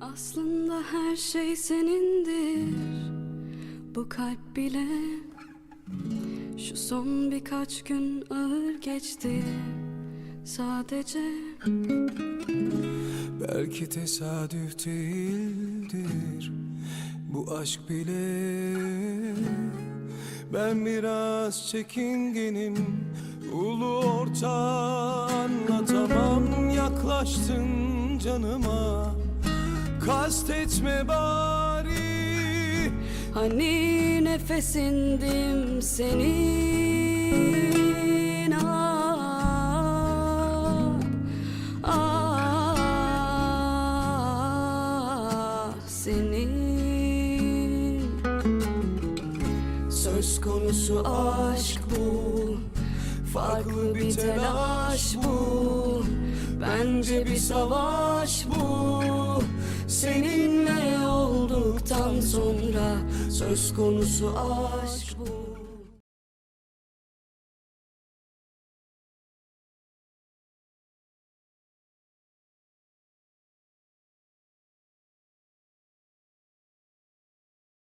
Aslında her şey senindir. Bu kalp bile Şu son birkaç gün ağır geçti. Sadece Belki tesadüf değildir. Bu aşk bile Ben biraz çekingenim. Ulu orta anlatamam Yaklaştın canıma Kastetme bari. Hani nefesindim senin ah, ah, senin. Söz konusu aşk bu Farklı bir telaş bu. Bence bir savaş bu sonra Söz konusu aşk bu